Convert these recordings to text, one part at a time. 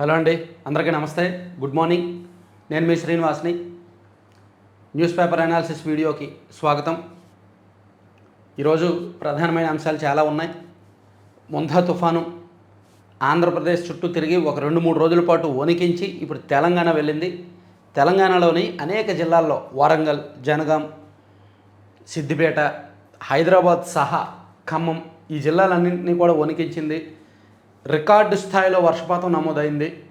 Hello అండి అందరికీ నమస్తే. Good morning. నేను మీ శ్రీనివాస్ని. న్యూస్ పేపర్ అనాలిసిస్ వీడియోకి స్వాగతం. ఈరోజు ప్రధానమైన అంశాలు చాలా ఉన్నాయి. ముందా తుఫాను ఆంధ్రప్రదేశ్ చుట్టూ తిరిగి ఒక రెండు మూడు రోజుల పాటు వణికించి ఇప్పుడు తెలంగాణ వెళ్ళింది. తెలంగాణలోని అనేక జిల్లాల్లో వరంగల్ జనగాం సిద్దిపేట హైదరాబాద్ సహా ఖమ్మం ఈ జిల్లాలన్నింటినీ కూడా వణికించింది. రికార్డు స్థాయిలో వర్షపాతం నమోదైంది.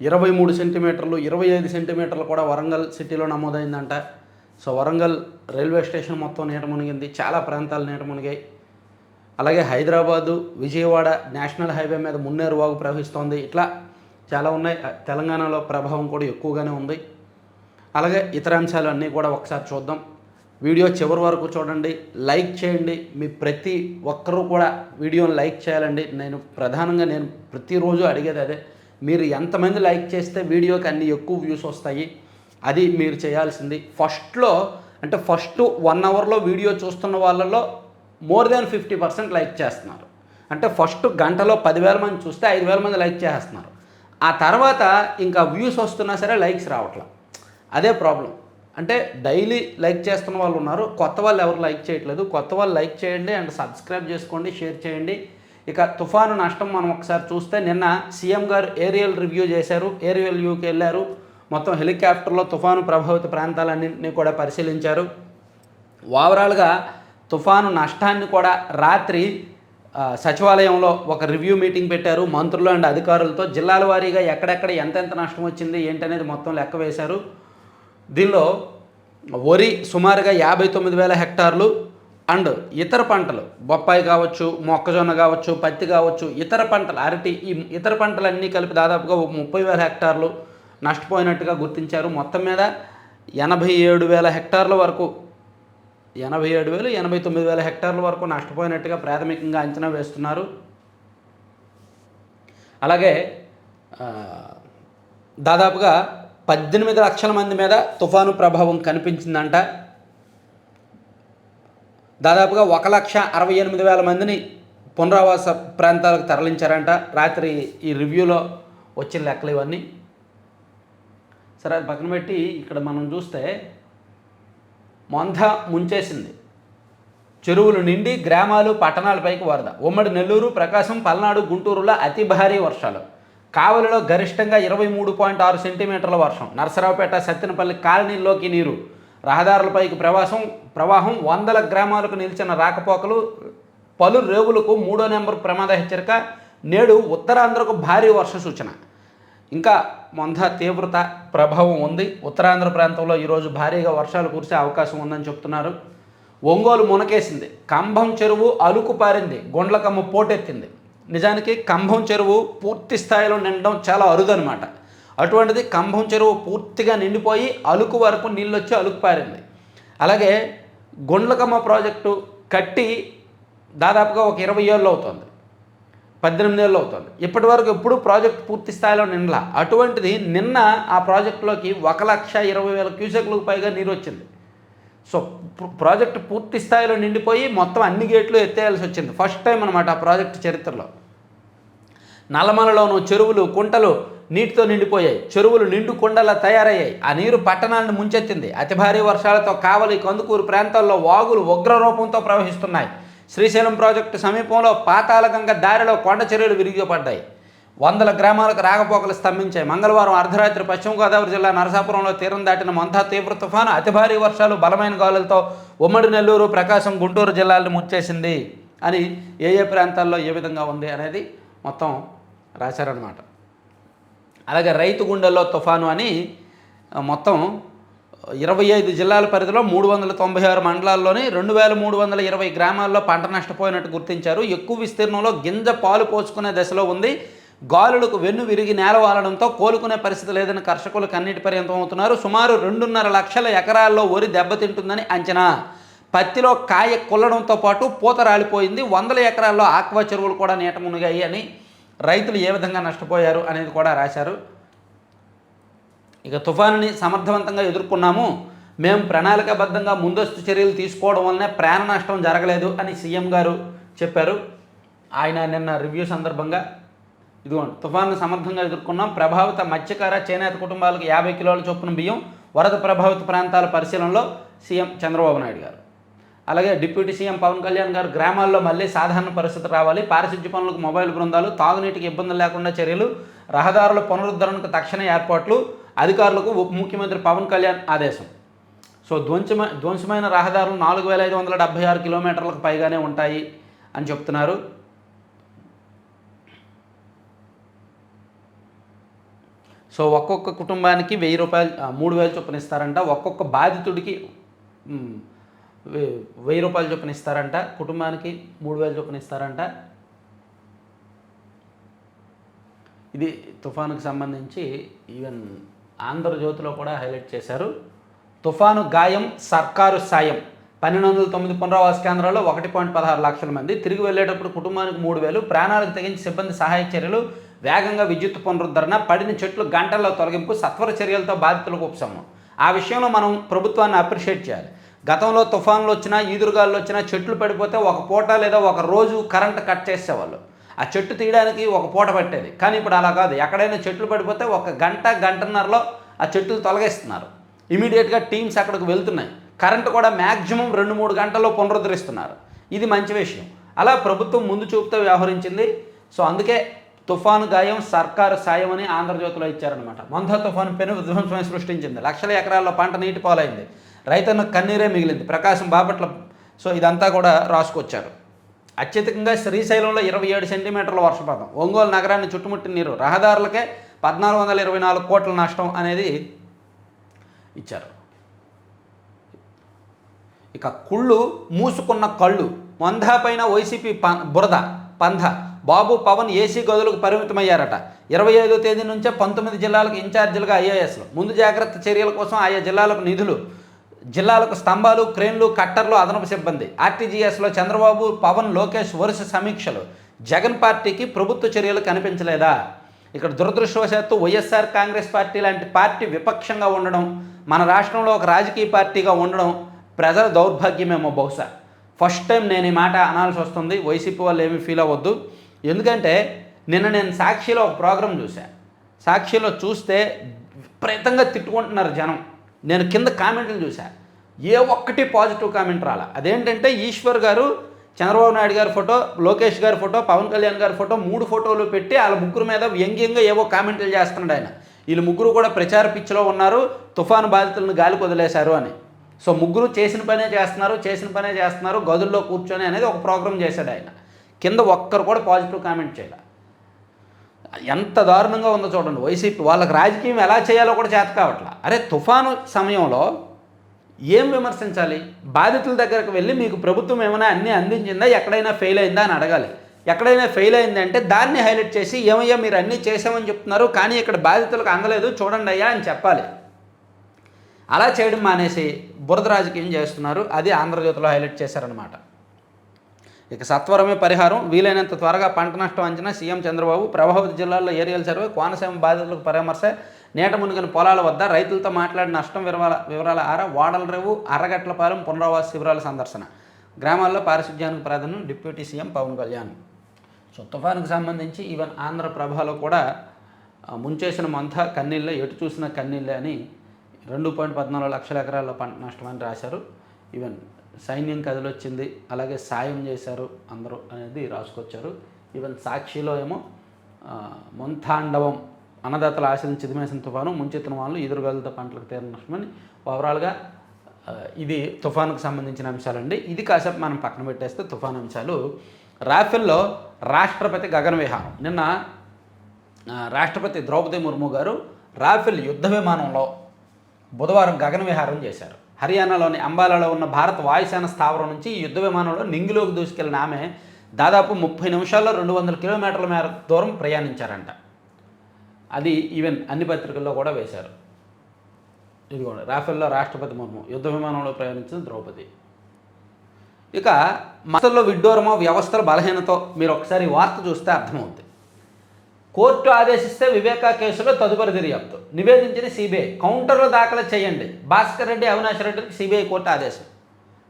ఇరవై మూడు సెంటీమీటర్లు ఇరవై ఐదు సెంటీమీటర్లు కూడా వరంగల్ సిటీలో నమోదైందంట. సో వరంగల్ రైల్వే స్టేషన్ మొత్తం నీట మునిగింది. చాలా ప్రాంతాలు నీట మునిగాయి. అలాగే హైదరాబాదు విజయవాడ నేషనల్ హైవే మీద మున్నేరు వాగు ప్రవహిస్తోంది. ఇట్లా చాలా ఉన్నాయి. తెలంగాణలో ప్రభావం కూడా ఎక్కువగానే ఉంది. అలాగే ఇతర అంశాలు అన్నీ కూడా ఒకసారి చూద్దాం. వీడియో చివరి వరకు చూడండి లైక్ చేయండి. మీ ప్రతి ఒక్కరూ కూడా వీడియోని లైక్ చేయాలండి. నేను ప్రధానంగా నేను ప్రతిరోజు అడిగేది అదే మీరు ఎంతమంది లైక్ చేస్తే వీడియోకి అన్ని ఎక్కువ వ్యూస్ వస్తాయి? అది మీరు చేయాల్సింది. ఫస్ట్లో అంటే ఫస్ట్ వన్ అవర్లో వీడియో చూస్తున్న వాళ్ళలో more than fifty percent like చేస్తున్నారు. అంటే ఫస్ట్ గంటలో పదివేల మంది చూస్తే ఐదు వేల మంది లైక్ చేస్తున్నారు. ఆ తర్వాత ఇంకా వ్యూస్ వస్తున్నా సరే లైక్స్ రావట్లా. అదే ప్రాబ్లం. అంటే డైలీ లైక్ చేస్తున్న వాళ్ళు ఉన్నారు. కొత్త వాళ్ళు ఎవరు లైక్ చేయట్లేదు. కొత్త వాళ్ళు లైక్ చేయండి అండ్ సబ్స్క్రైబ్ చేసుకోండి షేర్ చేయండి. ఇక తుఫాను నష్టం మనం ఒకసారి చూస్తే నిన్న సీఎం గారు ఏరియల్ రివ్యూ చేశారు. ఏరియల్ వ్యూకి వెళ్ళారు. మొత్తం హెలికాప్టర్లో తుఫాను ప్రభావిత ప్రాంతాలన్నింటినీ కూడా పరిశీలించారు. ఓవరాల్గా తుఫాను నష్టాన్ని కూడా రాత్రి సచివాలయంలో ఒక రివ్యూ మీటింగ్ పెట్టారు. మంత్రులు అండ్ అధికారులతో జిల్లాల వారీగా ఎక్కడెక్కడ ఎంతెంత నష్టం వచ్చింది ఏంటనేది మొత్తం లెక్క వేశారు. దీనిలో వరి సుమారుగా యాభై తొమ్మిది వేల హెక్టార్లు అండ్ ఇతర పంటలు బొప్పాయి కావచ్చు మొక్కజొన్న కావచ్చు పత్తి కావచ్చు ఇతర పంటలు అరటి ఈ ఇతర పంటలన్నీ కలిపి దాదాపుగా ఒక ముప్పై వేల హెక్టార్లు నష్టపోయినట్టుగా గుర్తించారు. మొత్తం మీద ఎనభై ఏడు వేల హెక్టార్ల వరకు ఎనభై ఏడు వేలు ఎనభై తొమ్మిది వేల హెక్టార్ల వరకు నష్టపోయినట్టుగా ప్రాథమికంగా అంచనా వేస్తున్నారు. అలాగే దాదాపుగా పద్దెనిమిది లక్షల మంది మీద తుఫాను ప్రభావం కనిపించిందంట. దాదాపుగా ఒక లక్ష అరవై ఎనిమిది వేల మందిని పునరావాస ప్రాంతాలకు తరలించారంట. రాత్రి ఈ రివ్యూలో వచ్చిన లెక్కలు ఇవన్నీ. సరే అది పక్కన పెట్టి ఇక్కడ మనం చూస్తే మొంధ ముంచేసింది. చెరువులు నిండి గ్రామాలు పట్టణాలపైకి వరద. ఉమ్మడి నెల్లూరు ప్రకాశం పల్నాడు గుంటూరులో అతి భారీ వర్షాలు. కావలిలో గరిష్టంగా ఇరవై మూడు పాయింట్ ఆరు సెంటీమీటర్ల వర్షం. నర్సరావుపేట సత్తెనపల్లి కాలనీల్లోకి నీరు. రహదారులపైకి ప్రవాసం ప్రవాహం వందల గ్రామాలకు నిలిచిన రాకపోకలు పలు రేవులకు మూడో నెంబర్ ప్రమాద హెచ్చరిక నేడు ఉత్తరాంధ్రకు భారీ వర్ష సూచన. ఇంకా మంద తీవ్రత ప్రభావం ఉంది. ఉత్తరాంధ్ర ప్రాంతంలో ఈరోజు భారీగా వర్షాలు కురిసే అవకాశం ఉందని చెప్తున్నారు. ఒంగోలు మునకేసింది. కంభం చెరువు అలుకు పారింది గుండ్లకమ్మ పోటెత్తింది. నిజానికి కంభం చెరువు పూర్తి స్థాయిలో నిండడం చాలా అరుదనమాట అటువంటిది కంభం చెరువు పూర్తిగా నిండిపోయి అలుకు వరకు నీళ్ళు వచ్చి అలుకు పారింది. అలాగే గుండ్లకమ్మ ప్రాజెక్టు కట్టి దాదాపుగా ఒక ఇరవై ఏళ్ళు అవుతుంది. పద్దెనిమిది ఏళ్ళు అవుతుంది. ఇప్పటి వరకు ఎప్పుడు ప్రాజెక్ట్ పూర్తి స్థాయిలో నిండలా. అటువంటిది నిన్న ఆ ప్రాజెక్టులోకి ఒక లక్ష ఇరవై వేల క్యూసెక్లకు పైగా నీరు వచ్చింది సో ప్రాజెక్ట్ పూర్తి స్థాయిలో నిండిపోయి మొత్తం అన్ని గేట్లు ఎత్తేయాల్సి వచ్చింది. ఫస్ట్ టైం అనమాట ఆ ప్రాజెక్ట్ చరిత్రలో. నల్లమలలోను చెరువులు కుంటలు నీటితో నిండిపోయాయి. చెరువులు నిండు కుండలా తయారయ్యాయి. ఆ నీరు పట్టణాలను ముంచెత్తింది. అతి భారీ వర్షాలతో కావలి కందుకూరు ప్రాంతాల్లో వాగులు ఉగ్ర రూపంతో ప్రవహిస్తున్నాయి. శ్రీశైలం ప్రాజెక్టు సమీపంలో పాతాళగంగ దారిలో కొండ చర్యలు విరిగిపడ్డాయి. వందల గ్రామాలకు రాకపోకలు స్తంభించాయి. మంగళవారం అర్ధరాత్రి పశ్చిమ గోదావరి జిల్లా నరసాపురంలో తీరం దాటిన మంతా తీవ్ర తుఫాను అతి భారీ వర్షాలు బలమైన గాలులతో ఉమ్మడి నెల్లూరు ప్రకాశం గుంటూరు జిల్లాలను ముంచేసింది అని ఏ ఏ ప్రాంతాల్లో ఏ విధంగా ఉంది అనేది మొత్తం రాశారనమాట అలాగే రైతు గుండెల్లో తుఫాను అని మొత్తం ఇరవై ఐదు జిల్లాల పరిధిలో మూడు వందల తొంభై ఆరు మండలాల్లోని రెండు వేల మూడు వందల ఇరవై గ్రామాల్లో పంట నష్టపోయినట్టు గుర్తించారు. ఎక్కువ విస్తీర్ణంలో గింజ పాలు పోసుకునే దశలో ఉంది. గాలులకు వెన్ను విరిగి నేల వాలడంతో కోలుకునే పరిస్థితి లేదని కర్షకులు కన్నీటి పర్యంతం అవుతున్నారు. సుమారు రెండున్నర లక్షల ఎకరాల్లో వరి దెబ్బతింటుందని అంచనా. పత్తిలో కాయ కుల్లడంతో పాటు పూత రాలిపోయింది. వందల ఎకరాల్లో ఆక్వా చెరువులు కూడా నీట మునిగాయి అని రైతులు ఏ విధంగా నష్టపోయారు అనేది కూడా రాశారు. ఇక తుఫానుని సమర్థవంతంగా ఎదుర్కొన్నాము. మేము ప్రణాళికాబద్ధంగా ముందస్తు చర్యలు తీసుకోవడం వల్లనే ప్రాణ నష్టం జరగలేదు అని సీఎం గారు చెప్పారు. ఆయన నిన్న రివ్యూ సందర్భంగా ఇదిగోండి తుఫాను సమర్థంగా ఎదుర్కొన్నాం. ప్రభావిత మత్స్యకార చేనేత కుటుంబాలకు యాభై కిలోల చొప్పున బియ్యం వరద ప్రభావిత ప్రాంతాల పరిశీలనలో సీఎం చంద్రబాబు నాయుడు గారు. అలాగే డిప్యూటీ సీఎం పవన్ కళ్యాణ్ గారు గ్రామాల్లో మళ్ళీ సాధారణ పరిస్థితి రావాలి. పారిశుద్ధ్య పనులకు మొబైల్ బృందాలు తాగునీటికి ఇబ్బందులు లేకుండా చర్యలు రహదారుల పునరుద్ధరణకు తక్షణ ఏర్పాట్లు అధికారులకు ఉప ముఖ్యమంత్రి పవన్ కళ్యాణ్ ఆదేశం. సో ధ్వంసమ ధ్వంసమైన రహదారులు నాలుగు వేల ఐదు వందల డెబ్బై ఆరు కిలోమీటర్లకు పైగానే ఉంటాయి అని చెప్తున్నారు. సో ఒక్కొక్క కుటుంబానికి వెయ్యి రూపాయలు మూడు వేలు చొప్పున ఇస్తారంట. ఒక్కొక్క బాధితుడికి వె- వెయ్యి రూపాయలు చొప్పున ఇస్తారంట. కుటుంబానికి మూడు వేలు చొప్పున ఇస్తారంట. ఇది తుఫానుకు సంబంధించి ఈవెన్ ఆంధ్రజ్యోతిలో కూడా హైలైట్ చేశారు. తుఫాను గాయం సర్కారు సాయం. పన్నెండు వందల తొమ్మిది పునరావాస కేంద్రాల్లో ఒకటి పాయింట్ పదహారు లక్షల మంది. తిరిగి వెళ్ళేటప్పుడు కుటుంబానికి మూడు వేలు ప్రాణాలకు తెగించి సిబ్బంది సహాయ చర్యలు వేగంగా విద్యుత్ పునరుద్ధరణ పడిన చెట్లు గంటల్లో తొలగింపు సత్వర చర్యలతో బాధితులకు ఉపశమనం. ఆ విషయంలో మనం ప్రభుత్వాన్ని అప్రిషియేట్ చేయాలి. గతంలో తుఫాన్లు వచ్చినా ఈదురుగాలు వచ్చినా చెట్లు పడిపోతే ఒక పూట లేదా ఒక రోజు కరెంట్ కట్ చేసేవాళ్ళు. ఆ చెట్టు తీయడానికి ఒక పూట పట్టేది. కానీ ఇప్పుడు అలా కాదు. ఎక్కడైనా చెట్లు పడిపోతే ఒక గంట గంటన్నరలో ఆ చెట్లు తొలగిస్తున్నారు. ఇమీడియట్గా టీమ్స్ అక్కడికి వెళ్తున్నాయి. కరెంటు కూడా మ్యాక్సిమం రెండు మూడు గంటల్లో పునరుద్ధరిస్తున్నారు. ఇది మంచి విషయం. అలా ప్రభుత్వం ముందు చూపుతో వ్యవహరించింది. సో అందుకే తుఫాను గాయం సర్కారు సాయం అని ఆంధ్రజ్యోతిలో ఇచ్చారనమాట మంధ తుఫాను పెను విధ్వంసం సృష్టించింది. లక్షల ఎకరాల్లో పంట నీటి పాలైంది. రైతన్న కన్నీరే మిగిలింది. ప్రకాశం బాపట్ల సో ఇదంతా కూడా రాసుకొచ్చారు. అత్యధికంగా శ్రీశైలంలో ఇరవై ఏడు సెంటీమీటర్ల వర్షపాతం. ఒంగోలు నగరాన్ని చుట్టుముట్టిన నీరు రహదారులకే పద్నాలుగు వందల ఇరవై నాలుగు కోట్ల నష్టం అనేది ఇచ్చారు. ఇక కుళ్ళు మూసుకున్న కళ్ళు. మంధ పైన వైసీపీ ప బురద పంధ. బాబు పవన్ ఏసీ గదులకు పరిమితమయ్యారట. ఇరవై ఐదో తేదీ నుంచే పంతొమ్మిది జిల్లాలకు ఇన్ఛార్జీలుగా ఐఏఎస్లు. ముందు జాగ్రత్త చర్యల కోసం ఆయా జిల్లాలకు నిధులు జిల్లాలకు స్తంభాలు క్రేన్లు కట్టర్లు అదనపు సిబ్బంది. ఆర్టీజీఎస్లో చంద్రబాబు పవన్ లోకేష్ వరుస సమీక్షలు. జగన్ పార్టీకి ప్రభుత్వ చర్యలు కనిపించలేదా? ఇక్కడ దురదృష్టవశాత్తు వైఎస్ఆర్ కాంగ్రెస్ పార్టీ లాంటి పార్టీ విపక్షంగా ఉండడం మన రాష్ట్రంలో ఒక రాజకీయ పార్టీగా ఉండడం ప్రజల దౌర్భాగ్యమేమో బహుశా. ఫస్ట్ టైం నేను ఈ మాట అనాల్సి వస్తుంది. వైసీపీ వాళ్ళు ఏమీ ఫీల్ అవ్వద్దు. ఎందుకంటే నిన్న నేను సాక్షిలో ఒక ప్రోగ్రాం చూశాను సాక్షిలో చూస్తే విపరీతంగా తిట్టుకుంటున్నారు జనం. నేను కింద కామెంట్లు చూశాను ఏ ఒక్కటి పాజిటివ్ కామెంట్ రాలా. అదేంటంటే ఈశ్వర్ గారు చంద్రబాబు నాయుడు గారి ఫోటో లోకేష్ గారి ఫోటో పవన్ కళ్యాణ్ గారి ఫోటో మూడు ఫోటోలు పెట్టి వాళ్ళ ముగ్గురు మీద వ్యంగ్యంగా ఏవో కామెంట్లు చేస్తున్నాడు ఆయన. వీళ్ళు ముగ్గురు కూడా ప్రచార పిచ్చిలో ఉన్నారు తుఫాను బాధితులను గాలి వదిలేశారు అని. సో ముగ్గురు చేసిన పనే చేస్తున్నారు చేసిన పనే చేస్తున్నారు గదుల్లో కూర్చొని అనేది ఒక ప్రోగ్రాం చేశాడు ఆయన. కింద ఒక్కరు కూడా పాజిటివ్ కామెంట్ చేయాలి. ఎంత దారుణంగా ఉందో చూడండి. వైసీపీ వాళ్ళకి రాజకీయం ఎలా చేయాలో కూడా చేత కావట్లా. అరే తుఫాను సమయంలో ఏం విమర్శించాలి? బాధితుల దగ్గరకు వెళ్ళి మీకు ప్రభుత్వం ఏమైనా అన్నీ అందించిందా? ఎక్కడైనా ఫెయిల్ అయిందా అని అడగాలి. ఎక్కడైనా ఫెయిల్ అయిందంటే దాన్ని హైలైట్ చేసి ఏమయ్యా మీరు అన్నీ చేసామని చెప్తున్నారు కానీ ఇక్కడ బాధితులకు అందలేదు చూడండి అయ్యా అని చెప్పాలి. అలా చేయడం మానేసి బురద రాజకీయం చేస్తున్నారు. అది ఆంధ్రజ్యోతిలో హైలైట్ చేశారనమాట ఇక సత్వరమే పరిహారం. వీలైనంత త్వరగా పంట నష్టం అంచనా సీఎం చంద్రబాబు ప్రభావిత జిల్లాల్లో ఏరియల్ సర్వే కోనసీమ బాధితులకు పరామర్శ నేట మునిగిన పొలాల వద్ద రైతులతో మాట్లాడి నష్టం వివరాల వివరాల ఆర వాడల రేవు అరగట్లపాలెం పునరావాస శిబిరాల సందర్శన. గ్రామాల్లో పారిశుధ్యానికి ప్రాధాన్యం deputy CM Pawan Kalyan. So తుఫానుకు సంబంధించి ఈవెన్ ఆంధ్ర ప్రభలో కూడా ముంచేసిన మంతా కన్నీళ్ళే ఎటు చూసిన కన్నీళ్ళే అని రెండు పాయింట్ పద్నాలుగు లక్షల ఎకరాల్లో పంట నష్టం అని రాశారు. ఈవెన్ సైన్యం కదిలొచ్చింది అలాగే సాయం చేశారు అందరూ అనేది రాసుకొచ్చారు. ఈవెన్ సాక్షిలో ఏమో ముంతాండవం మొంతాండవం అన్నదాతల ఆశలను చిదిమేసిన తుఫాను ముంచెత్తిన వాళ్ళు ఎదురుగాలతో పంటలకు తీరిన నష్టమని ఓవరాల్గా ఇది తుఫానుకు సంబంధించిన అంశాలండి. ఇది కాసేపు మనం పక్కన పెట్టేస్తే తుఫాన్ అంశాలు. రాఫెల్లో రాష్ట్రపతి గగన విహారం. నిన్న రాష్ట్రపతి ద్రౌపది ముర్ము గారు రాఫెల్ యుద్ధ విమానంలో బుధవారం గగన విహారం చేశారు. హర్యానాలోని అంబాలాలో ఉన్న భారత వాయుసేన స్థావరం నుంచి ఈ యుద్ధ విమానంలో నింగిలోకి దూసుకెళ్ళిన ఆమె దాదాపు ముప్పై నిమిషాల్లో రెండు వందల కిలోమీటర్ల మేర దూరం ప్రయాణించారంట. అది ఈవెన్ అన్ని పత్రికల్లో కూడా వేశారు. ఇది కూడా రాఫెల్లో రాష్ట్రపతి ముర్ము యుద్ధ విమానంలో ప్రయాణించిన ద్రౌపది. ఇక మతల్లో విడ్డూరమో వ్యవస్థల బలహీనతో మీరు ఒకసారి వార్త చూస్తే అర్థమవుతుంది కోర్టు ఆదేశిస్తే వివేకా కేసులో తదుపరి దర్యాప్తు. నివేదించిన సిబిఐ. కౌంటర్లు దాఖలు చేయండి. భాస్కర్ రెడ్డి అవినాష్ రెడ్డికి సిబిఐ కోర్టు ఆదేశం.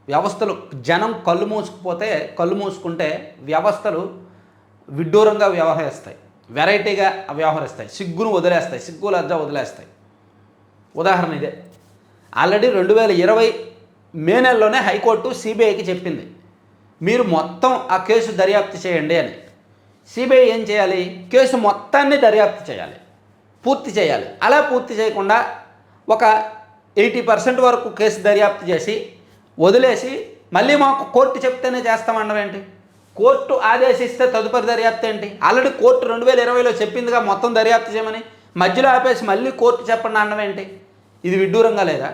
వ్యవస్థలు జనం కళ్ళు మూసుకుపోతే కళ్ళు మూసుకుంటే వ్యవస్థలు విడ్డూరంగా వ్యవహరిస్తాయి. వెరైటీగా వ్యవహరిస్తాయి. సిగ్గును వదిలేస్తాయి. సిగ్గు లజ్జ వదిలేస్తాయి. ఉదాహరణ ఇదే. ఆల్రెడీ రెండు వేల ఇరవై మే నెలలోనే హైకోర్టు సిబిఐకి చెప్పింది. మీరు మొత్తం ఆ కేసు దర్యాప్తు చేయండి అని. సిబిఐ ఏం చేయాలి? కేసు మొత్తాన్ని దర్యాప్తు చేయాలి. పూర్తి చేయాలి. అలా పూర్తి చేయకుండా ఒక ఎయిటీ పర్సెంట్ వరకు కేసు దర్యాప్తు చేసి వదిలేసి మళ్ళీ మాకు కోర్టు చెప్తేనే చేస్తామన్నవి ఏంటి? కోర్టు ఆదేశిస్తే తదుపరి దర్యాప్తు ఏంటి? ఆల్రెడీ కోర్టు రెండు వేల ఇరవైలో చెప్పిందిగా మొత్తం దర్యాప్తు చేయమని మధ్యలో ఆపేసి మళ్ళీ కోర్టు చెప్పండి అన్నవేంటి ఇది విడ్డూరంగా లేదా?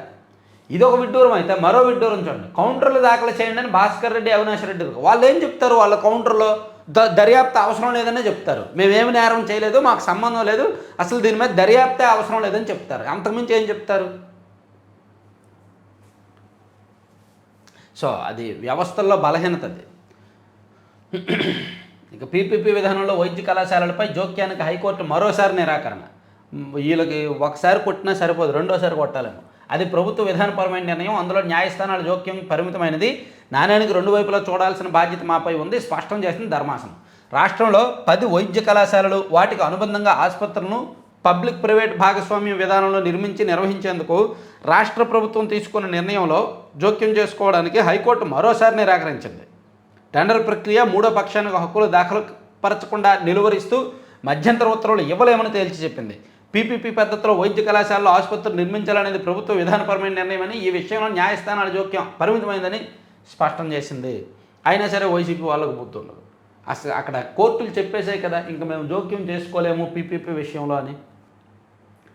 ఇది ఒక విడ్డూరం అయితే మరో విడ్డూరం చూడండి. కౌంటర్లు దాఖలు చేయండి అని భాస్కర్ రెడ్డి అవినాష్ రెడ్డి వాళ్ళు ఏం చెప్తారు? వాళ్ళ కౌంటర్లో దర్యాప్తు అవసరం లేదనే చెప్తారు. మేమేమి నేరం చేయలేదు మాకు సంబంధం లేదు. అసలు దీని మీద దర్యాప్తే అవసరం లేదని చెప్తారు. అంతకుమించి ఏం చెప్తారు? సో అది వ్యవస్థల్లో బలహీనత అది. ఇక పీపీపీ విధానంలో వైద్య కళాశాలలపై జోక్యానికి హైకోర్టు మరోసారి నిరాకరణ. వీళ్ళకి ఒకసారి కొట్టినా సరిపోదు రెండోసారి కొట్టాలేమో. అది ప్రభుత్వ విధానపరమైన నిర్ణయం. అందులో న్యాయస్థానాల జోక్యం పరిమితమైనది. నాణ్యానికి రెండు వైపులా చూడాల్సిన బాధ్యత మాపై ఉంది. స్పష్టం చేసింది ధర్మాసనం. రాష్ట్రంలో పది వైద్య కళాశాలలు వాటికి అనుబంధంగా ఆసుపత్రులను పబ్లిక్ ప్రైవేట్ భాగస్వామ్య విధానంలో నిర్మించి నిర్వహించేందుకు రాష్ట్ర ప్రభుత్వం తీసుకున్న నిర్ణయంలో జోక్యం చేసుకోవడానికి హైకోర్టు మరోసారి నిరాకరించింది. టెండర్ ప్రక్రియ మూడో పక్షానికి హక్కులు దాఖలు పరచకుండా నిలువరిస్తూ మధ్యంతర ఉత్తర్వులు ఇవ్వలేమని తేల్చి చెప్పింది. పీపీపీ పద్ధతిలో వైద్య కళాశాలలో ఆసుపత్రులు నిర్మించాలనేది ప్రభుత్వ విధానపరమైన నిర్ణయమని ఈ విషయంలో న్యాయస్థానాల జోక్యం పరిమితమైందని స్పష్టం చేసింది. అయినా సరే వైసీపీ వాళ్ళకు బుద్ధి అసలు అక్కడ కోర్టులు చెప్పేసాయి కదా ఇంకా మేము జోక్యం చేసుకోలేము పీపీపీ విషయంలో అని.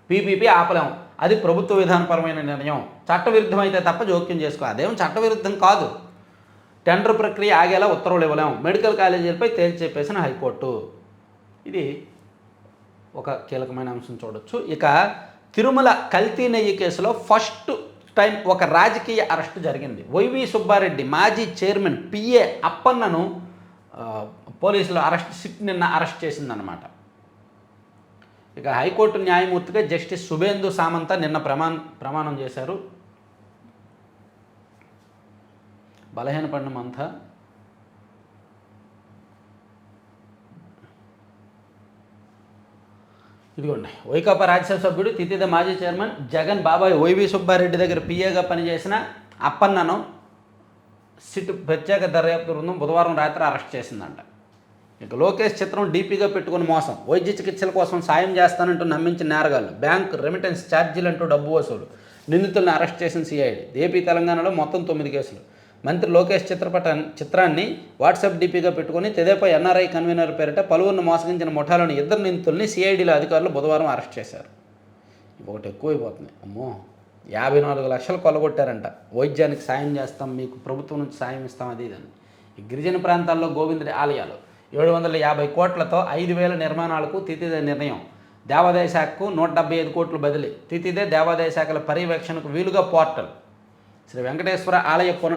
పీపీపీ ఆపలేము. అది ప్రభుత్వ విధానపరమైన నిర్ణయం. చట్టవిరుద్ధమైతే తప్ప జోక్యం చేసుకో. అదేం చట్టవిరుద్ధం కాదు. టెండర్ ప్రక్రియ ఆగేలా ఉత్తర్వులు ఇవ్వలేము. మెడికల్ కాలేజీలపై తేల్చి చెప్పేసిన హైకోర్టు. ఇది ఒక కీలకమైన అంశం చూడొచ్చు. ఇక తిరుమల కల్తీ నెయ్యి కేసులో ఫస్ట్ టైం ఒక రాజకీయ అరెస్ట్ జరిగింది. వైవి సుబ్బారెడ్డి మాజీ చైర్మన్ పిఏ అప్పన్నను పోలీసులు అరెస్ట్ సిట్ నిన్న అరెస్ట్ చేసిందనమాట ఇక హైకోర్టు న్యాయమూర్తిగా జస్టిస్ సుబేందు సామంత నిన్న ప్రమాణ ప్రమాణం చేశారు. బలహీనపడిన మంతా ఇదిగోండి వైకాపా రాజ్యసభ సభ్యుడు తితిద మాజీ చైర్మన్ జగన్ బాబాయ్ వైవి సుబ్బారెడ్డి దగ్గర పిఏగా పనిచేసిన అప్పన్నను సిట్ ప్రత్యేక దర్యాప్తు బృందం బుధవారం రాత్రి అరెస్ట్ చేసిందంట. ఇక లోకేష్ చిత్రం డీపీగా పెట్టుకుని మోసం. వైద్య చికిత్సల కోసం సాయం చేస్తానంటూ నమ్మించిన నేరగాళ్ళు బ్యాంక్ రెమిటెన్స్ ఛార్జీలు అంటూ డబ్బు వసూలు. నిందితులను అరెస్ట్ చేసిన సిఐడి. ఏపీ తెలంగాణలో మొత్తం తొమ్మిది కేసులు. మంత్రి లోకేష్ చిత్రపట చిత్రాన్ని వాట్సాప్ డీపీగా పెట్టుకుని తెదేపై ఎన్ఆర్ఐ కన్వీనర్ పేరిట పలువురిని మోసగించిన ముఠాలోని ఇద్దరు నిందితుల్ని సిఐడిలో అధికారులు బుధవారం అరెస్ట్ చేశారు. ఒకటి ఎక్కువైపోతుంది. అమ్మో! యాభై నాలుగు లక్షలు కొలగొట్టారంట వైద్యానికి సాయం చేస్తాం మీకు ప్రభుత్వం నుంచి సాయం ఇస్తాం అది ఇదని ఈ గిరిజన ప్రాంతాల్లో గోవిందుడి ఆలయాలు ఏడు వందల యాభై కోట్లతో ఐదు వేల నిర్మాణాలకు తితిదే నిర్ణయం. దేవాదాయ శాఖకు నూట డెబ్బై ఐదు కోట్లు బదిలీ. తితిదే దేవాదాయ శాఖల పర్యవేక్షణకు వీలుగా పోర్టల్. శ్రీ వెంకటేశ్వర ఆలయ పున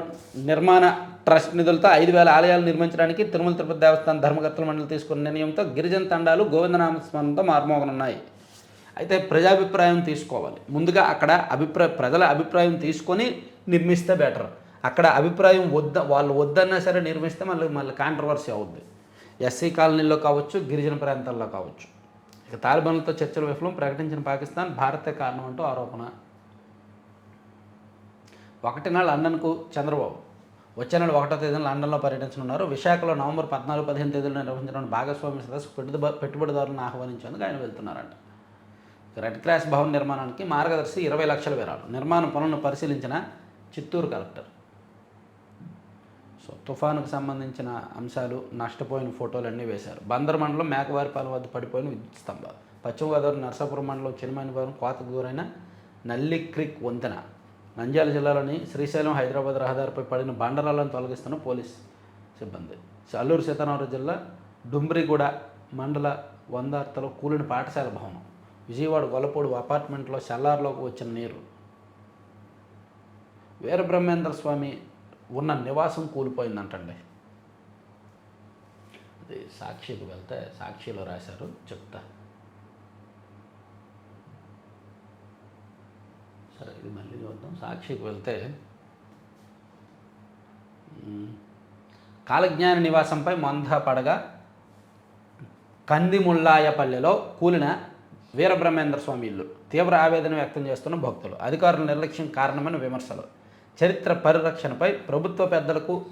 నిర్మాణ ట్రస్ట్ నిధులతో ఐదు వేల ఆలయాలు నిర్మించడానికి తిరుమల తిరుపతి దేవస్థానం ధర్మకర్తల మండలి తీసుకున్న నిర్ణయంతో గిరిజన తండాలు గోవిందనామ స్మరణతో మార్మోగనున్నాయి. అయితే ప్రజాభిప్రాయం తీసుకోవాలి. ముందుగా అక్కడ అభిప్రాయ ప్రజల అభిప్రాయం తీసుకొని నిర్మిస్తే బెటర్. అక్కడ అభిప్రాయం వద్ద వాళ్ళు వద్దన్నా సరే నిర్మిస్తే మళ్ళీ మళ్ళీ కాంట్రవర్సీ అవుద్ది. ఎస్సీ కాలనీలో కావచ్చు గిరిజన ప్రాంతాల్లో కావచ్చు. ఇక తాలిబాన్లతో చర్చల విఫలం ప్రకటించిన పాకిస్తాన్ భారతే కారణం అంటూ ఆరోపణ ఒకటి నాడు లండన్కు చంద్రబాబు. వచ్చే నెల ఒకటో తేదీన లండన్లో పర్యటించనున్నారు. విశాఖలో నవంబర్ పద్నాలుగు పదిహేను తేదీలో నిర్వహించిన భాగస్వామ్య సదస్సు పెట్టుబ పెట్టుబడిదారులను ఆహ్వానించేందుకు ఆయన వెళ్తున్నారంట. రెడ్ క్రాస్ భవన్ నిర్మాణానికి మార్గదర్శి ఇరవై లక్షల విరాలు నిర్మాణ పనులను పరిశీలించిన చిత్తూరు కలెక్టర్. సో తుఫానుకు సంబంధించిన అంశాలు నష్టపోయిన ఫోటోలు అన్నీ వేశారు. బందర్ మండలం మేకవారిపాలెం వద్ద పడిపోయిన విద్యుత్ స్తంభాలు. పశ్చిమ గోదావరి నరసాపురం మండలం చిరుమైనపురం కోతకు గురైన నల్లి క్రిక్ వంతెన నంద్యాల జిల్లాలోని శ్రీశైలం హైదరాబాద్ రహదారిపై పడిన బండరాలను తొలగిస్తున్న పోలీస్ సిబ్బంది. అల్లూరు సీతారామరాజు జిల్లా డుంబ్రిగూడ మండల వందార్తలో కూలిన పాఠశాల భవనం. విజయవాడ గొల్లపూడి అపార్ట్మెంట్లో సెల్లార్లోకి వచ్చిన నీరు. వీరబ్రహ్మేంద్ర స్వామి ఉన్న నివాసం కూలిపోయిందంటండి. అది సాక్షికి వెళ్తే సాక్షిలో రాశారు చెప్తా. సరే ఇది మళ్ళీ చూద్దాం. సాక్షికి వెళ్తే కాలజ్ఞాన నివాసంపై మంద పడగా కందిముల్లాయపల్లెలో కూలిన వీరబ్రహ్మేంద్ర స్వామి ఇల్లు. తీవ్ర ఆవేదన వ్యక్తం చేస్తున్న భక్తులు. అధికారుల నిర్లక్ష్యం కారణమైన విమర్శలు. చరిత్ర పరిరక్షణపై ప్రభుత్వ పెద్దలకు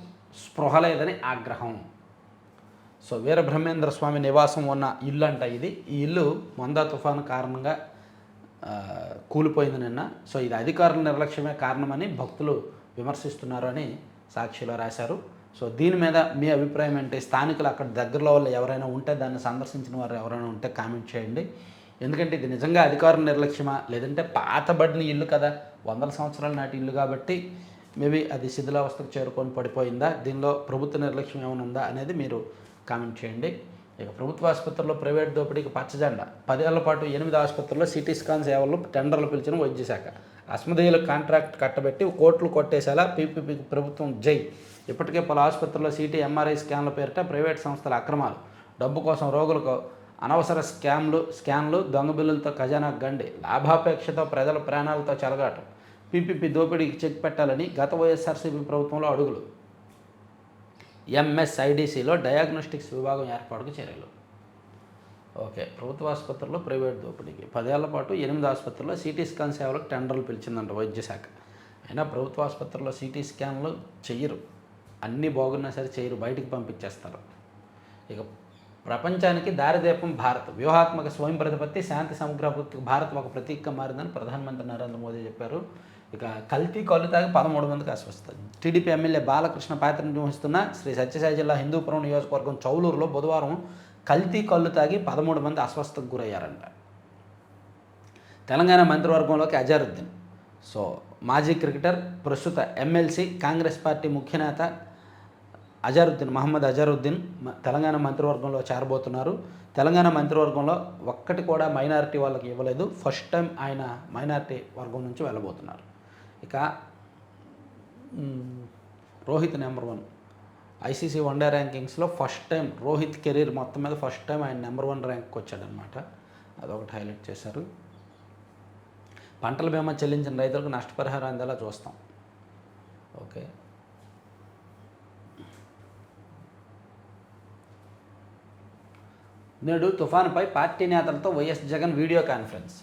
స్పృహ లేదని ఆగ్రహం. సో వీరబ్రహ్మేంద్ర స్వామి నివాసం ఉన్న ఇల్లు అంట ఇది. ఈ ఇల్లు మంద తుఫాను కారణంగా కూలిపోయింది నిన్న. సో ఇది అధికారుల నిర్లక్ష్యమే కారణమని భక్తులు విమర్శిస్తున్నారు అని సాక్షిలో రాశారు. సో దీని మీద మీ అభిప్రాయం ఏంటి? స్థానికులు అక్కడ దగ్గరలో వాళ్ళు ఎవరైనా ఉంటే దాన్ని సందర్శించిన వారు ఎవరైనా ఉంటే కామెంట్ చేయండి. ఎందుకంటే ఇది నిజంగా అధికారుల నిర్లక్ష్యమా? లేదంటే పాతబడిన ఇల్లు కదా? వందల సంవత్సరాల నాటి ఇల్లు కాబట్టి మేబీ అది శిథిలావస్థకు చేరుకొని పడిపోయిందా? దీనిలో ప్రభుత్వ నిర్లక్ష్యం ఏమైనా ఉందా అనేది మీరు కామెంట్ చేయండి. ఇక ప్రభుత్వ ఆసుపత్రుల్లో ప్రైవేట్ దోపిడీకి పచ్చజెండా. పదేళ్ళ పాటు ఎనిమిది ఆసుపత్రుల్లో సిటీ స్కాన్ సేవలు టెండర్లు పిలిచిన వైద్య శాఖ. కాంట్రాక్ట్ కట్టబెట్టి కోట్లు కొట్టేసేలా పీపీపీకి ప్రభుత్వం జై. ఇప్పటికే పలు ఆసుపత్రుల్లో సిటీ ఎంఆర్ఐ స్కాన్ల పేరిట ప్రైవేట్ సంస్థల అక్రమాలు. డబ్బు కోసం రోగులకు అనవసర స్కామ్లు స్కాన్లు దొంగ బిల్లులతో ఖజానా గండి లాభాపేక్షతో ప్రజల ప్రాణాలతో చెలగాటం. పీపీపీ దోపిడీకి చెక్ పెట్టాలని గత వైఎస్ఆర్సీపీ ప్రభుత్వంలో అడుగులు. ఎంఎస్ఐడిసిలో డయాగ్నోస్టిక్స్ విభాగం ఏర్పాటుకు చర్యలు. ఓకే ప్రభుత్వ ఆసుపత్రుల్లో ప్రైవేట్ దోపిడీకి. పదేళ్ళ పాటు ఎనిమిది ఆసుపత్రుల్లో సిటీ స్కాన్ సేవలకు టెండర్లు పిలిచిందంట వైద్య శాఖ అయినా ప్రభుత్వ ఆసుపత్రుల్లో సిటీ స్కాన్లు చెయ్యరు. అన్నీ బాగున్నా సరే చేయరు బయటికి పంపించేస్తారు. ఇక ప్రపంచానికి దారిదీపం భారత్. వ్యూహాత్మక స్వయం ప్రతిపత్తి శాంతి సమగ్ర భారత్ ఒక ప్రతీకగా మారిందని ప్రధానమంత్రి నరేంద్ర మోదీ చెప్పారు. ఇక కల్తీ కళ్ళు తాగి పదమూడు మందికి అస్వస్థ టీడీపీ ఎమ్మెల్యే బాలకృష్ణ పాత్రను నిర్వహిస్తున్న శ్రీ సత్యసాయి జిల్లా హిందూపురం నియోజకవర్గం చౌలూరులో బుధవారం కల్తీ కళ్ళు తాగి పదమూడు మంది అస్వస్థకు గురయ్యారంట. తెలంగాణ మంత్రివర్గంలోకి అజరుద్దీన్. సో మాజీ క్రికెటర్ ప్రస్తుత ఎమ్మెల్సీ కాంగ్రెస్ పార్టీ ముఖ్యనేత అజారుద్దీన్ అజరుద్దీన్ మహమ్మద్ అజరుద్దీన్ తెలంగాణ మంత్రివర్గంలో చేరబోతున్నారు. తెలంగాణ మంత్రివర్గంలో ఒక్కటి కూడా మైనారిటీ వాళ్ళకి ఇవ్వలేదు. ఫస్ట్ టైం ఆయన మైనారిటీ వర్గం నుంచి వెళ్ళబోతున్నారు. ఇక Rohit number one. ICC one day ర్యాంకింగ్స్లో first time Rohit career మొత్తం మీద ఫస్ట్ టైం ఆయన నెంబర్ వన్ ర్యాంక్కి వచ్చాడనమాట అదొకటి హైలైట్ చేశారు. పంటల బీమా చెల్లించిన రైతులకు నష్టపరిహారం అందేలా చూస్తాం. ఓకే. నేడు తుఫాన్పై పార్టీ నేతలతో వైఎస్ జగన్ వీడియో కాన్ఫరెన్స్.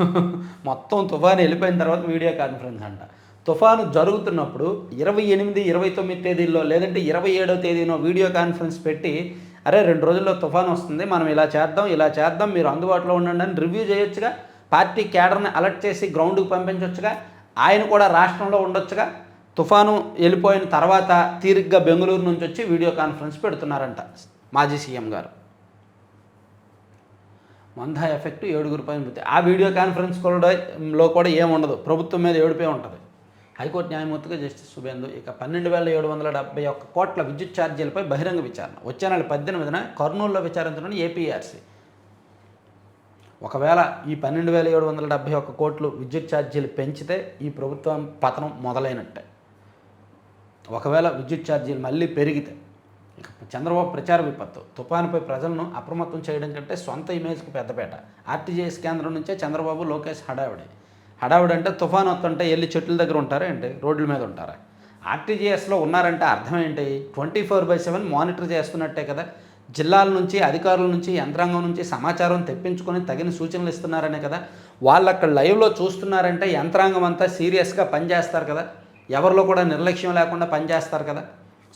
మొత్తం తుఫాను వెళ్ళిపోయిన తర్వాత వీడియో కాన్ఫరెన్స్ అంట. తుఫాను జరుగుతున్నప్పుడు ఇరవై ఎనిమిది ఇరవై తొమ్మిది తేదీల్లో లేదంటే ఇరవై ఏడో తేదీనో వీడియో కాన్ఫరెన్స్ పెట్టి అరే రెండు రోజుల్లో తుఫాను వస్తుంది మనం ఇలా చేద్దాం ఇలా చేద్దాం మీరు అందుబాటులో ఉండండి అని రివ్యూ చేయొచ్చుగా. పార్టీ క్యాడర్ని అలర్ట్ చేసి గ్రౌండ్కి పంపించవచ్చుగా ఆయన కూడా రాష్ట్రంలో ఉండొచ్చుగా. తుఫాను వెళ్ళిపోయిన తర్వాత తీరిగ్గా బెంగళూరు నుంచి వచ్చి వీడియో కాన్ఫరెన్స్ పెడుతున్నారంట మాజీ సీఎం గారు. మందా ఎఫెక్ట్ ఏడుగురు పైన మృతి ఆ వీడియో కాన్ఫరెన్స్ కూడా లో కూడా ఏముండదు. ప్రభుత్వం మీద ఏడుపే ఉంటుంది. హైకోర్టు న్యాయమూర్తిగా జస్టిస్ సుబేందు ఇక పన్నెండు వేల ఏడు వందల డెబ్బై ఒక్క కోట్ల విద్యుత్ ఛార్జీలపై బహిరంగ విచారణ. వచ్చే నెల పద్దెనిమిదిన కర్నూలులో విచారించడం ఏపీఆర్సీ. ఒకవేళ ఈ పన్నెండు వేల ఏడు వందల డెబ్బై ఒక్క కోట్లు విద్యుత్ ఛార్జీలు పెంచితే ఈ ప్రభుత్వం పతనం మొదలైనట్టే. ఒకవేళ విద్యుత్ ఛార్జీలు మళ్ళీ పెరిగితే చంద్రబాబు ప్రచార విపత్తు. తుఫానుపై ప్రజలను అప్రమత్తం చేయడం కంటే సొంత ఇమేజ్కు పెద్దపేట. ఆర్టీజీఎస్ కేంద్రం నుంచే చంద్రబాబు లోకేష్ హడావిడి. హడావిడి అంటే తుఫాన్ వస్తుంటే వెళ్ళి చెట్ల దగ్గర ఉంటారా ఏంటి? రోడ్ల మీద ఉంటారా? ఆర్టీజీఎస్లో ఉన్నారంటే అర్థం ఏంటి? Twenty four by seven monitor చేస్తున్నట్టే కదా. జిల్లాల నుంచి అధికారుల నుంచి యంత్రాంగం నుంచి సమాచారం తెప్పించుకొని తగిన సూచనలు ఇస్తున్నారనే కదా. వాళ్ళు అక్కడ లైవ్లో చూస్తున్నారంటే యంత్రాంగం అంతా సీరియస్గా పనిచేస్తారు కదా. ఎవరిలో కూడా నిర్లక్ష్యం లేకుండా పనిచేస్తారు కదా.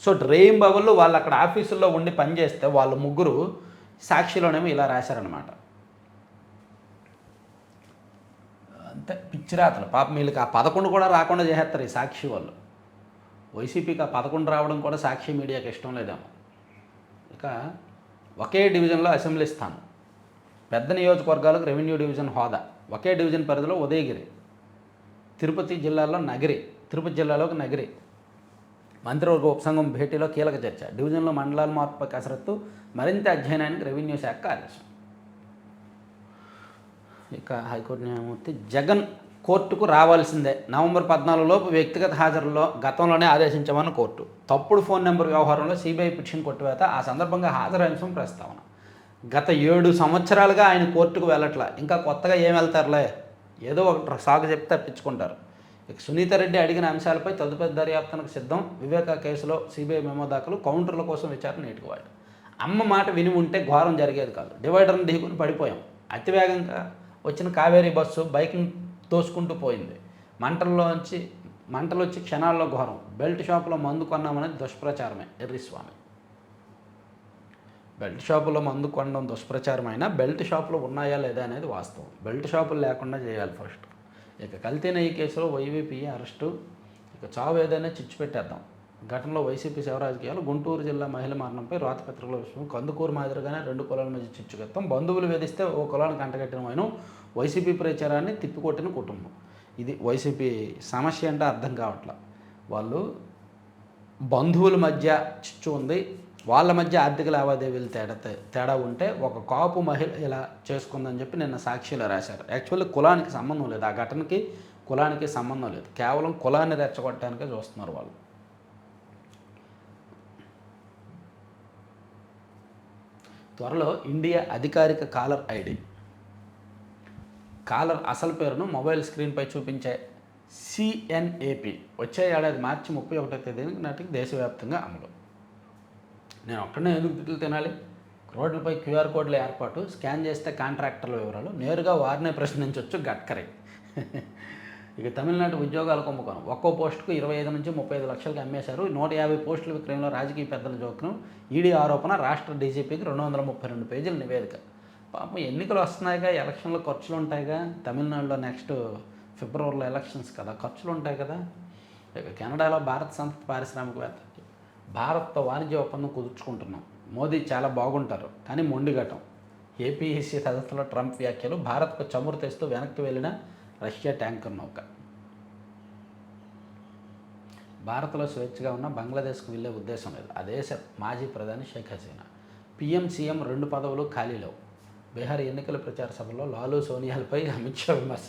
సో డ్రీమ్ బబుల్ వాళ్ళు అక్కడ ఆఫీసుల్లో ఉండి పనిచేస్తే వాళ్ళు ముగ్గురు సాక్షిలోనేమో ఇలా రాశారనమాట అంతే పిచ్చిరాతలు పాపం వీళ్ళకి ఆ పదకొండు కూడా రాకుండా చేసేస్తారు ఈ సాక్షి వాళ్ళు. వైసీపీకి ఆ పదకొండు రావడం కూడా సాక్షి మీడియాకి ఇష్టం లేదేమో. ఇక ఒకే డివిజన్లో అసెంబ్లీ స్థానం. పెద్ద నియోజకవర్గాలకు రెవెన్యూ డివిజన్ హోదా. ఒకే డివిజన్ పరిధిలో ఉదయగిరి తిరుపతి జిల్లాలో నగిరి తిరుపతి జిల్లాలోకి నగిరి. మంత్రివర్గ ఉపసంఘం భేటీలో కీలక చర్చ. డివిజన్లో మండలాల మార్పు కసరత్తు మరింత అధ్యయనానికి రెవెన్యూ శాఖ ఆదేశం. ఇక హైకోర్టు న్యాయమూర్తి జగన్ కోర్టుకు రావాల్సిందే. నవంబర్ పద్నాలుగులోపు వ్యక్తిగత హాజరులో గతంలోనే ఆదేశించామని కోర్టు. తప్పుడు ఫోన్ నెంబర్ వ్యవహారంలో సిబిఐ పిటిషన్ కొట్టివేత ఆ సందర్భంగా హాజరైన ప్రస్తావన. గత ఏడు సంవత్సరాలుగా ఆయన కోర్టుకు వెళ్ళట్లా. ఇంకా కొత్తగా ఏం వెళ్తారులే? ఏదో ఒక సాగు చెప్తే తప్పించుకుంటారు. ఇక సునీత రెడ్డి అడిగిన అంశాలపై తదుపరి దర్యాప్తునకు సిద్ధం. వివేక కేసులో సిబిఐ మెమో దాఖలు కౌంటర్ల కోసం విచారణ నేటికి వాడు అమ్మ మాట విని ఉంటే ఘోరం జరిగేది కాదు. డివైడర్ని ఢీకొని పడిపోయాం. అతివేగంగా వచ్చిన కావేరీ బస్సు బైక్ని తోసుకుంటూ పోయింది. మంటల్లోంచి మంటలు వచ్చి క్షణాల్లో ఘోరం. బెల్ట్ షాపులో మందు కొన్నామనేది దుష్ప్రచారమే. ఎర్రిస్వామి బెల్ట్ షాపులో మందు కొనడం దుష్ప్రచారం అయినా బెల్ట్ షాపులు ఉన్నాయా లేదా అనేది వాస్తవం. బెల్ట్ షాపులు లేకుండా చేయాలి ఫస్ట్. ఇక కల్తీనయ్య కేసులో వైవీపీ అరెస్టు. ఇక చావు ఏదైనా చిచ్చు పెట్టేద్దాం. ఘటనలో వైసీపీ శివరాజకీయాలు గుంటూరు జిల్లా మహిళ మరణంపై రాతపత్రికల విషయం కందుకూరు మాదిరిగానే రెండు కులాల మధ్య చిచ్చుకెత్తాం బంధువులు వేధిస్తే ఓ కులానికి అంటగట్టిన వైనం వైసీపీ ప్రచారాన్ని తిప్పికొట్టిన కుటుంబం. ఇది వైసీపీ సమస్య అంటే అర్థం కావట్లా. వాళ్ళు బంధువుల మధ్య చిచ్చు ఉంది. వాళ్ళ మధ్య ఆర్థిక లావాదేవీలు తేడా తేడా ఉంటే ఒక కాపు మహిళ ఇలా చేసుకుందని చెప్పి నిన్న సాక్షిలో రాశారు. యాక్చువల్లీ కులానికి సంబంధం లేదు. ఆ ఘటనకి కులానికి సంబంధం లేదు. కేవలం కులాన్ని రెచ్చగొట్టడానికే చూస్తున్నారు వాళ్ళు. త్వరలో ఇండియా అధికారిక కాలర్ ఐడి. కాలర్ అసలు పేరును మొబైల్ స్క్రీన్పై చూపించే సిఎన్ఏపి వచ్చే ఏడాది మార్చి ముప్పై ఒకటో తేదీ నాటికి దేశవ్యాప్తంగా అమలు. నేను ఒక్కడనే ఎందుకు తిట్లు తినాలి? రోడ్లపై క్యూఆర్ కోడ్ల ఏర్పాటు స్కాన్ చేస్తే కాంట్రాక్టర్ల వివరాలు నేరుగా వారినే ప్రశ్నించవచ్చు గడ్కరీ. ఇక తమిళనాడు ఉద్యోగాల కుంభకోణం. ఒక్కో పోస్టుకు ఇరవై ఐదు నుంచి ముప్పై ఐదు లక్షలకు అమ్మేశారు. నూట యాభై పోస్టుల విక్రయంలో రాజకీయ పెద్దల జోక్యం ఈడీ ఆరోపణ రాష్ట్ర డీజీపీకి రెండు వందల ముప్పై రెండు పేజీల నివేదిక. పాపం ఎన్నికలు వస్తున్నాయిగా ఎలక్షన్లో ఖర్చులు ఉంటాయిగా. తమిళనాడులో నెక్స్ట్ ఫిబ్రవరిలో ఎలక్షన్స్ కదా ఖర్చులు ఉంటాయి కదా. ఇక కెనడాలో భారత సంస్థ పారిశ్రామికవేత్త భారత్తో వాణిజ్య ఒప్పందం కుదుర్చుకుంటున్నాం. మోదీ చాలా బాగుంటారు కానీ మొండిఘటం. ఏపీఎస్సీ సదస్సులో ట్రంప్ వ్యాఖ్యలు భారత్కు చమురు తెస్తూ వెనక్కి వెళ్ళిన రష్యా ట్యాంకర్ నౌక. భారత్లో స్వేచ్ఛగా ఉన్న బంగ్లాదేశ్కు వెళ్ళే ఉద్దేశం లేదు. ఆ దేశ మాజీ ప్రధాని షేక్ హసీనా. పీఎం సీఎం రెండు పదవులు ఖాళీలో బీహార్ ఎన్నికల ప్రచార సభలో లాలూ సోనియాలపై అమిత్ షా విమర్శ.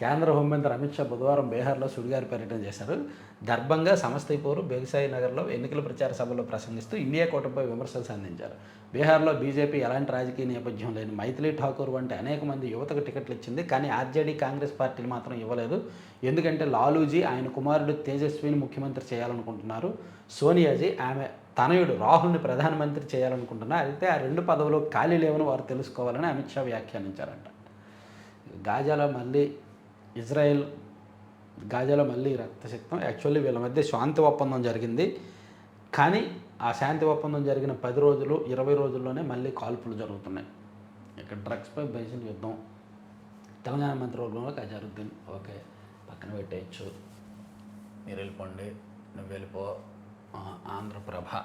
కేంద్ర హోంమంత్రి అమిత్ షా బుధవారం బీహార్లో సుడిగారి పర్యటన చేశారు. దర్భంగా సమస్తీపూర్ బేగుసాయి నగర్లో ఎన్నికల ప్రచార సభలో ప్రసంగిస్తూ ఇండియా కూటమిపై విమర్శలు సంధించారు. బీహార్లో బీజేపీ ఎలాంటి రాజకీయ నేపథ్యం లేని మైథిలీ ఠాకూర్ వంటి అనేక మంది యువతకు టికెట్లు ఇచ్చింది. కానీ ఆర్జేడీ కాంగ్రెస్ పార్టీలు మాత్రం ఇవ్వలేదు. ఎందుకంటే లాలూజీ ఆయన కుమారుడు తేజస్విని ముఖ్యమంత్రి చేయాలనుకుంటున్నారు. సోనియాజీ ఆమె తనయుడు రాహుల్ని ప్రధానమంత్రి చేయాలనుకుంటున్నారు అయితే ఆ రెండు పదవులు ఖాళీ లేవని వారు తెలుసుకోవాలని అమిత్ షా వ్యాఖ్యానించారంట. గాజాలో మళ్ళీ ఇజ్రాయెల్ గాజాలో మళ్ళీ రక్తశక్తం యాక్చువల్లీ వీళ్ళ మధ్య శాంతి ఒప్పందం జరిగింది. కానీ ఆ శాంతి ఒప్పందం జరిగిన పది రోజులు ఇరవై రోజుల్లోనే మళ్ళీ కాల్పులు జరుగుతున్నాయి. ఇక్కడ డ్రగ్స్పై బైజన్ యుద్ధం తెలంగాణ మంత్రివర్గంలో అజరుద్దీన్ ఓకే పక్కన పెట్టేయచ్చు. మీరు వెళ్ళిపోండి నువ్వు వెళ్ళిపో. ఆంధ్రప్రభ.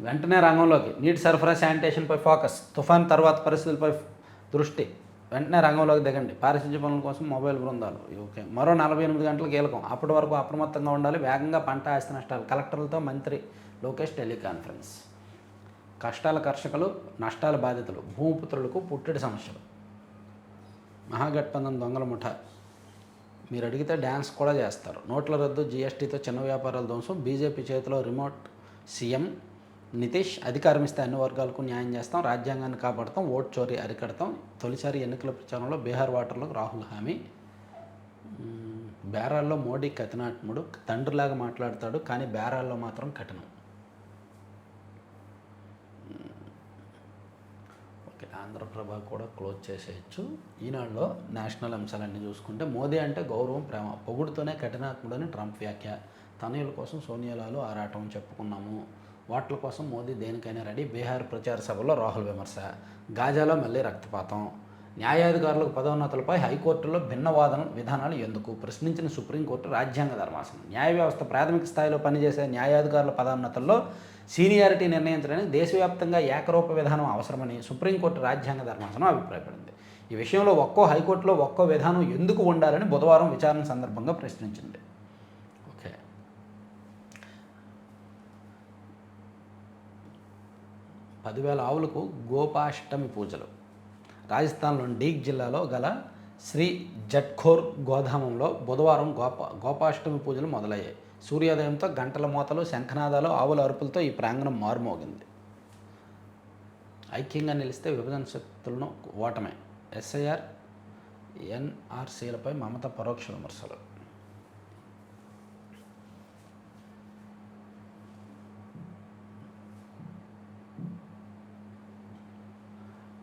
వెంటనే రంగంలోకి. నీటి సరఫరా శానిటేషన్పై ఫోకస్. తుఫాన్ తర్వాత పరిస్థితులపై దృష్టి. వెంటనే రంగంలోకి దిగండి. పారిశుద్ధ్య పనుల కోసం మొబైల్ బృందాలు. ఓకే. మరో నలభై ఎనిమిది గంటలు కీలకం. అప్పటి వరకు అప్రమత్తంగా ఉండాలి. వేగంగా పంట ఆస్తి నష్టాలు. కలెక్టర్లతో మంత్రి లోకేష్ టెలికాన్ఫరెన్స్. కష్టాల కర్షకులు నష్టాల బాధితులు. భూమిపుత్రులకు పుట్టడి సమస్యలు. మహాగఠబంధన్ దొంగల ముఠ. మీరు అడిగితే డ్యాన్స్ కూడా చేస్తారు. నోట్ల రద్దు జీఎస్టీతో చిన్న వ్యాపారాల ధ్వంసం. బీజేపీ చేతిలో రిమోట్ సీఎం నితీష్ అధికారం ఇస్తే అన్ని వర్గాలకు న్యాయం చేస్తాం రాజ్యాంగాన్ని కాపాడతాం ఓట్ చోరీ అరికడతాం. తొలిసారి ఎన్నికల ప్రచారంలో బీహార్ వాటర్లకు రాహుల్ హామీ. బేరాల్లో మోడీ కథనాత్ముడు తండ్రిలాగా మాట్లాడతాడు కానీ బేరాల్లో మాత్రం కఠినం. ఓకే ఆంధ్రప్రభ కూడా క్లోజ్ చేసేయచ్చు. ఈనాడులో నేషనల్ అంశాలన్నీ చూసుకుంటే మోదీ అంటే గౌరవం ప్రేమ పొగుడుతోనే కఠినాత్ముడని ట్రంప్ వ్యాఖ్య. తనయుల కోసం సోనియాలాలు ఆరాటం చెప్పుకున్నాము. వాట్ల కోసం మోదీ దేనికైనా రెడీ? బీహార్ ప్రచార సభలో రాహుల్ విమర్శ. గాజాలో మళ్ళీ రక్తపాతం. న్యాయాధికారులకు పదోన్నతులపై హైకోర్టులో భిన్న వాదన విధానాలు ఎందుకు? ప్రశ్నించిన సుప్రీంకోర్టు రాజ్యాంగ ధర్మాసనం. న్యాయ వ్యవస్థ ప్రాథమిక స్థాయిలో పనిచేసే న్యాయాధికారుల పదోన్నతుల్లో సీనియారిటీ నిర్ణయించడానికి దేశవ్యాప్తంగా ఏకరూప విధానం అవసరమని సుప్రీంకోర్టు రాజ్యాంగ ధర్మాసనం అభిప్రాయపడింది. ఈ విషయంలో ఒక్కో హైకోర్టులో ఒక్కో విధానం ఎందుకు ఉండాలని బుధవారం విచారణ సందర్భంగా ప్రశ్నించింది ఓకే పదివేల ఆవులకు గోపాష్టమి పూజలు. రాజస్థాన్లోని డీగ్ జిల్లాలో గల శ్రీ జట్ఖోర్ గోధామంలో బుధవారం గోప గోపాష్టమి పూజలు మొదలయ్యాయి. సూర్యోదయంతో గంటల మూతలు శంఖనాదాలు ఆవుల అరుపులతో ఈ ప్రాంగణం మారుమోగింది. ఐక్యంగా నిలిస్తే విభజన శక్తులను ఓటమే. ఎస్ఐఆర్ ఎన్ఆర్సీలపై మమత పరోక్ష విమర్శలు.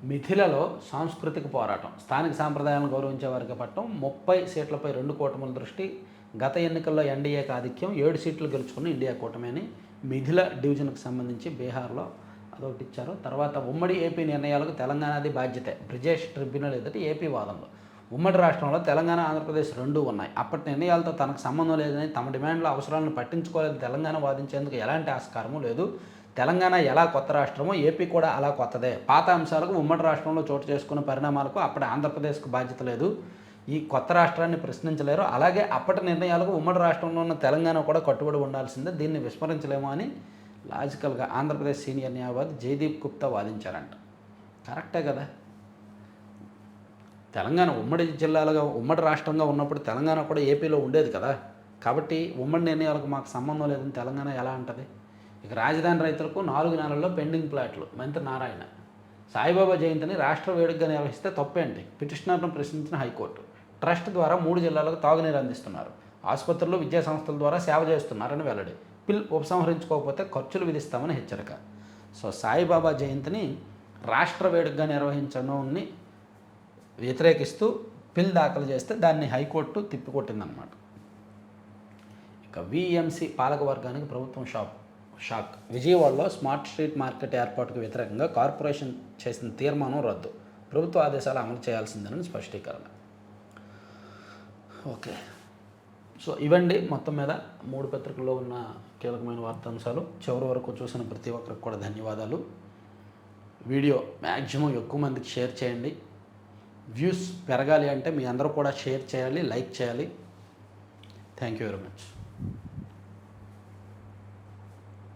మిథిలలో సాంస్కృతిక పోరాటం స్థానిక సాంప్రదాయాలను గౌరవించే వారికి పట్టం ముప్పై సీట్లపై రెండు కూటముల దృష్టి గత ఎన్నికల్లో ఎన్డీఏకి ఆధిక్యం ఏడు సీట్లు గెలుచుకున్న ఇండియా కూటమి అని మిథిల డివిజన్కి సంబంధించి బీహార్లో అదొకటి ఇచ్చారు. తర్వాత ఉమ్మడి ఏపీ నిర్ణయాలకు తెలంగాణది బాధ్యతే. బ్రిజేష్ ట్రిబ్యునల్ ఎదుటి ఏపీ వాదనలు ఉమ్మడి రాష్ట్రంలో తెలంగాణ ఆంధ్రప్రదేశ్ రెండూ ఉన్నాయి. అప్పటి నిర్ణయాలతో తనకు సంబంధం లేదని తమ డిమాండ్ల అవసరాలను పట్టించుకోలేదని తెలంగాణ వాదించేందుకు ఎలాంటి ఆస్కారము లేదు. తెలంగాణ ఎలా కొత్త రాష్ట్రమో ఏపీ కూడా అలా కొత్తదే. పాత అంశాలకు ఉమ్మడి రాష్ట్రంలో చోటు చేసుకున్న పరిణామాలకు అప్పటి ఆంధ్రప్రదేశ్కు బాధ్యత లేదు. ఈ కొత్త రాష్ట్రాన్ని ప్రశ్నించలేరు. అలాగే అప్పటి నిర్ణయాలకు ఉమ్మడి రాష్ట్రంలో ఉన్న తెలంగాణ కూడా కట్టుబడి ఉండాల్సిందే. దీన్ని విస్మరించలేము అని లాజికల్గా ఆంధ్రప్రదేశ్ సీనియర్ న్యాయవాది జయదీప్ గుప్తా వాదించారంట. కరెక్టే కదా? తెలంగాణ ఉమ్మడి జిల్లాలుగా ఉమ్మడి రాష్ట్రంగా ఉన్నప్పుడు తెలంగాణ కూడా ఏపీలో ఉండేది కదా. కాబట్టి ఉమ్మడి నిర్ణయాలకు మాకు సంబంధం లేదని తెలంగాణ ఎలా అంటది? ఇక రాజధాని రైతులకు నాలుగు నెలల్లో పెండింగ్ ప్లాట్లు. మంత్రి నారాయణ. సాయిబాబా జయంతిని రాష్ట్ర వేడుకగా నిర్వహిస్తే తప్పేంటి? పిటిషనర్ను ప్రశ్నించిన హైకోర్టు. ట్రస్ట్ ద్వారా మూడు జిల్లాలకు తాగునీరు అందిస్తున్నారు. ఆసుపత్రులు విద్యా సంస్థల ద్వారా సేవ చేస్తున్నారని వెల్లడి. పిల్ ఉపసంహరించుకోకపోతే ఖర్చులు విధిస్తామని హెచ్చరిక. సో సాయిబాబా జయంతిని రాష్ట్ర వేడుకగా నిర్వహించడాన్ని వ్యతిరేకిస్తూ పిల్ దాఖలు చేస్తే దాన్ని హైకోర్టు తిప్పికొట్టిందనమాట ఇక విఎంసి పాలకవర్గానికి ప్రభుత్వం షాప్ షాక్. విజయవాడలో స్మార్ట్ స్ట్రీట్ మార్కెట్ ఏర్పాటుకు వ్యతిరేకంగా కార్పొరేషన్ చేసిన తీర్మానం రద్దు. ప్రభుత్వ ఆదేశాలు అమలు చేయాల్సిందని స్పష్టీకరణ. ఓకే. సో ఇవండి మొత్తం మీద మూడు పత్రికల్లో ఉన్న కీలకమైన వార్తాంశాలు. చివరి వరకు చూసిన ప్రతి ఒక్కరికి కూడా ధన్యవాదాలు. వీడియో మ్యాక్సిమం ఎక్కువ మందికి షేర్ చేయండి. వ్యూస్ పెరగాలి అంటే మీ అందరూ కూడా షేర్ చేయాలి లైక్ చేయాలి. Thank you very much.